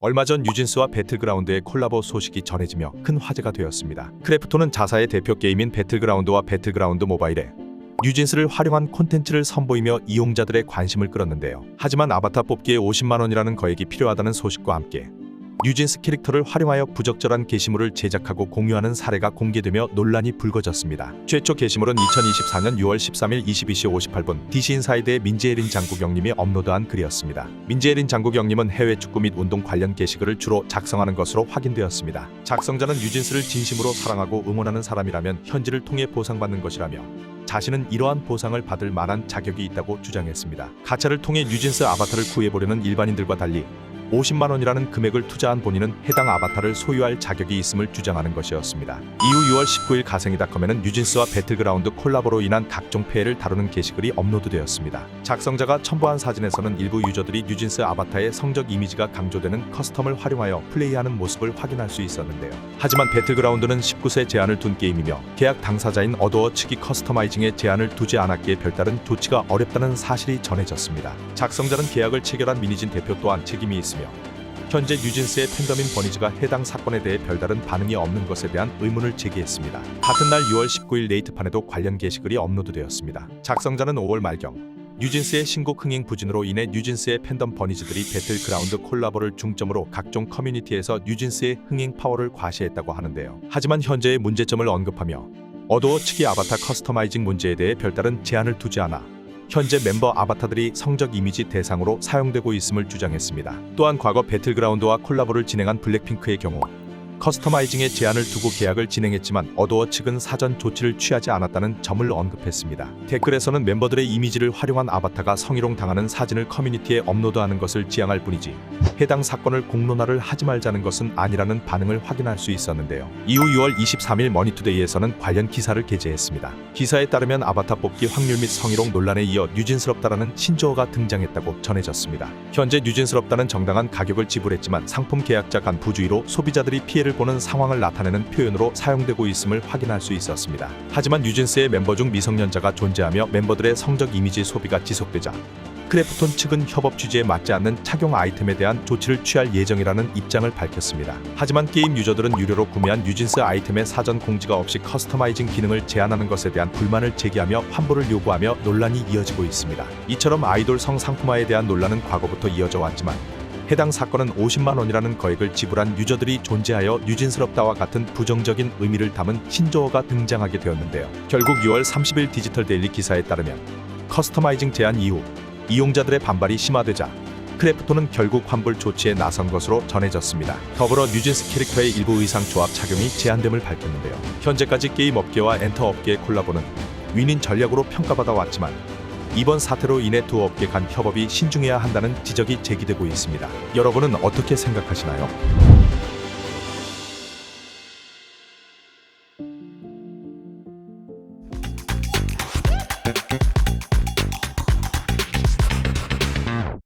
얼마 전 뉴진스와 배틀그라운드의 콜라보 소식이 전해지며 큰 화제가 되었습니다. 크래프톤은 자사의 대표 게임인 배틀그라운드와 배틀그라운드 모바일에 뉴진스를 활용한 콘텐츠를 선보이며 이용자들의 관심을 끌었는데요. 하지만 아바타 뽑기에 50만 원이라는 거액이 필요하다는 소식과 함께 뉴진스 캐릭터를 활용하여 부적절한 게시물을 제작하고 공유하는 사례가 공개되며 논란이 불거졌습니다. 최초 게시물은 2024년 6월 13일 22시 58분 DC인사이드의 민재예린 장국영님이 업로드한 글이었습니다. 민재예린 장국영님은 해외 축구 및 운동 관련 게시글을 주로 작성하는 것으로 확인되었습니다. 작성자는 뉴진스를 진심으로 사랑하고 응원하는 사람이라면 현지를 통해 보상받는 것이라며 자신은 이러한 보상을 받을 만한 자격이 있다고 주장했습니다. 가차를 통해 뉴진스 아바타를 구해보려는 일반인들과 달리 50만 원이라는 금액을 투자한 본인은 해당 아바타를 소유할 자격이 있음을 주장하는 것이었습니다. 이후 6월 19일 가생이닷컴에는 뉴진스와 배틀그라운드 콜라보로 인한 각종 폐해를 다루는 게시글이 업로드되었습니다. 작성자가 첨부한 사진에서는 일부 유저들이 뉴진스 아바타의 성적 이미지가 강조되는 커스텀을 활용하여 플레이하는 모습을 확인할 수 있었는데요. 하지만 배틀그라운드는 19세 제한을 둔 게임이며 계약 당사자인 어도어 측이 커스터마이징에 제한을 두지 않았기에 별다른 조치가 어렵다는 사실이 전해졌습니다. 작성자는 계약을 체결한 미니진 대표 또한 책임이 있 으며 현재 뉴진스의 팬덤인 버니즈가 해당 사건에 대해 별다른 반응이 없는 것에 대한 의문을 제기했습니다. 같은 날 6월 19일 네이트판에도 관련 게시글이 업로드되었습니다. 작성자는 5월 말경 뉴진스의 신곡 흥행 부진으로 인해 뉴진스의 팬덤 버니즈들이 배틀그라운드 콜라보를 중점으로 각종 커뮤니티에서 뉴진스의 흥행 파워를 과시했다고 하는데요. 하지만 현재의 문제점을 언급하며 어도어 측이 아바타 커스터마이징 문제에 대해 별다른 제한을 두지 않아 현재 멤버 아바타들이 성적 이미지 대상으로 사용되고 있음을 주장했습니다. 또한 과거 배틀그라운드와 콜라보를 진행한 블랙핑크의 경우 커스터마이징에 제한을 두고 계약을 진행했지만 어도어 측은 사전 조치를 취하지 않았다는 점을 언급했습니다. 댓글에서는 멤버들의 이미지를 활용한 아바타가 성희롱 당하는 사진을 커뮤니티에 업로드하는 것을 지향할 뿐이지 해당 사건을 공론화를 하지 말자는 것은 아니라는 반응을 확인할 수 있었는데요. 이후 6월 23일 머니투데이에서는 관련 기사를 게재했습니다. 기사에 따르면 아바타 뽑기 확률 및 성희롱 논란에 이어 뉴진스럽다라는 신조어가 등장했다고 전해졌습니다. 현재 뉴진스럽다는 정당한 가격을 지불했지만 상품 계약자 간 부주의로 소비자들이 피해를 보는 상황을 나타내는 표현으로 사용되고 있음을 확인할 수 있었습니다. 하지만 뉴진스의 멤버 중 미성년자가 존재하며 멤버들의 성적 이미지 소비가 지속되자 크래프톤 측은 협업 취지에 맞지 않는 착용 아이템에 대한 조치를 취할 예정이라는 입장을 밝혔습니다. 하지만 게임 유저들은 유료로 구매한 뉴진스 아이템의 사전 공지가 없이 커스터마이징 기능을 제한하는 것에 대한 불만을 제기하며 환불을 요구하며 논란이 이어지고 있습니다. 이처럼 아이돌 성 상품화에 대한 논란은 과거부터 이어져 왔지만 해당 사건은 50만 원이라는 거액을 지불한 유저들이 존재하여 뉴진스럽다와 같은 부정적인 의미를 담은 신조어가 등장하게 되었는데요. 결국 6월 30일 디지털 데일리 기사에 따르면 커스터마이징 제한 이후 이용자들의 반발이 심화되자 크래프톤은 결국 환불 조치에 나선 것으로 전해졌습니다. 더불어 뉴진스 캐릭터의 일부 의상 조합 착용이 제한됨을 밝혔는데요. 현재까지 게임 업계와 엔터 업계의 콜라보는 윈인 전략으로 평가받아 왔지만 이번 사태로 인해 두 업계 간 협업이 신중해야 한다는 지적이 제기되고 있습니다. 여러분은 어떻게 생각하시나요?